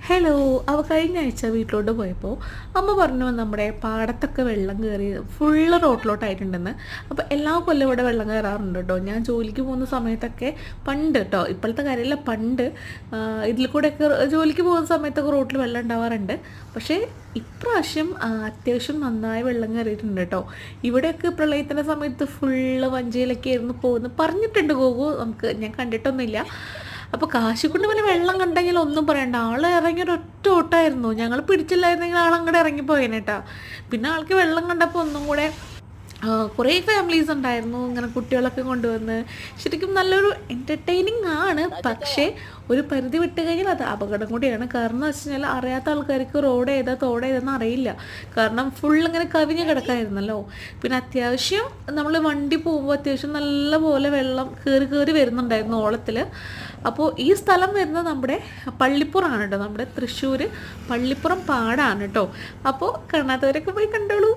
Hello അവ കഴിഞ്ഞ ആഴ്ച വീട്ടിലോട്ട് പോയപ്പോൾ അമ്മ പറഞ്ഞു നമ്മുടെ പാടത്തൊക്കെ വെള്ളം കയറി ഫുള്ള് റോട്ടിലോട്ടായിട്ടുണ്ടെന്ന്. അപ്പോൾ എല്ലാ കൊല്ലം ഇവിടെ വെള്ളം കയറാറുണ്ട് കേട്ടോ. ഞാൻ ജോലിക്ക് പോകുന്ന സമയത്തൊക്കെ പണ്ട് കേട്ടോ ഇപ്പോഴത്തെ കാര്യമല്ല പണ്ട് ഇതിൽ കൂടെയൊക്കെ ജോലിക്ക് പോകുന്ന സമയത്തൊക്കെ റോട്ടിൽ വെള്ളം ഉണ്ടാവാറുണ്ട്. പക്ഷേ ഇപ്രാവശ്യം അത്യാവശ്യം നന്നായി വെള്ളം കയറിയിട്ടുണ്ട് കേട്ടോ. ഇവിടെയൊക്കെ പ്രളയത്തിന്റെ സമയത്ത് ഫുള്ള് വഞ്ചിയിലൊക്കെ ആയിരുന്നു പോകുന്നത്. പറഞ്ഞിട്ടുണ്ട് ഗോകു നമുക്ക് ഞാൻ കണ്ടിട്ടൊന്നുമില്ല. അപ്പോൾ കാശിക്കുണ്ട് പിന്നെ വെള്ളം കണ്ടെങ്കിൽ ഒന്നും പറയണ്ട. ആൾ ഇറങ്ങി ഒരു ഒറ്റ ഓട്ടായിരുന്നു. ഞങ്ങൾ പിടിച്ചില്ലായിരുന്നെങ്കിൽ ആൾ അങ്ങോട്ട് ഇറങ്ങിപ്പോയേനേട്ടാ പിന്നെ ആൾക്ക് വെള്ളം കണ്ടപ്പോൾ ഒന്നും കൂടെ കുറേ ഫാമിലീസ് ഉണ്ടായിരുന്നു ഇങ്ങനെ കുട്ടികളൊക്കെ കൊണ്ടുവന്ന്. ശരിക്കും നല്ലൊരു എന്റർടൈനിങ് ആണ്. പക്ഷേ ഒരു പരിധി വിട്ട് കഴിഞ്ഞാൽ അത് അപകടം കൂടിയാണ്. കാരണം എന്ന് വെച്ച് കഴിഞ്ഞാൽ അറിയാത്ത ആൾക്കാർക്ക് റോഡ് ഏതാ തോട് ഏതാന്ന് അറിയില്ല. കാരണം ഫുൾ ഇങ്ങനെ കവിഞ്ഞ് കിടക്കായിരുന്നല്ലോ. പിന്നെ അത്യാവശ്യം നമ്മൾ വണ്ടി പോകുമ്പോൾ അത്യാവശ്യം നല്ല പോലെ വെള്ളം കയറി കയറി വരുന്നുണ്ടായിരുന്നു ഓളത്തിൽ. അപ്പോൾ ഈ സ്ഥലം വരുന്നത് നമ്മുടെ പള്ളിപ്പുറമാണ് കേട്ടോ. നമ്മുടെ തൃശ്ശൂർ പള്ളിപ്പുറം പാടാണ് കേട്ടോ. അപ്പോൾ കാണാത്തവരൊക്കെ പോയി കണ്ടോളൂ.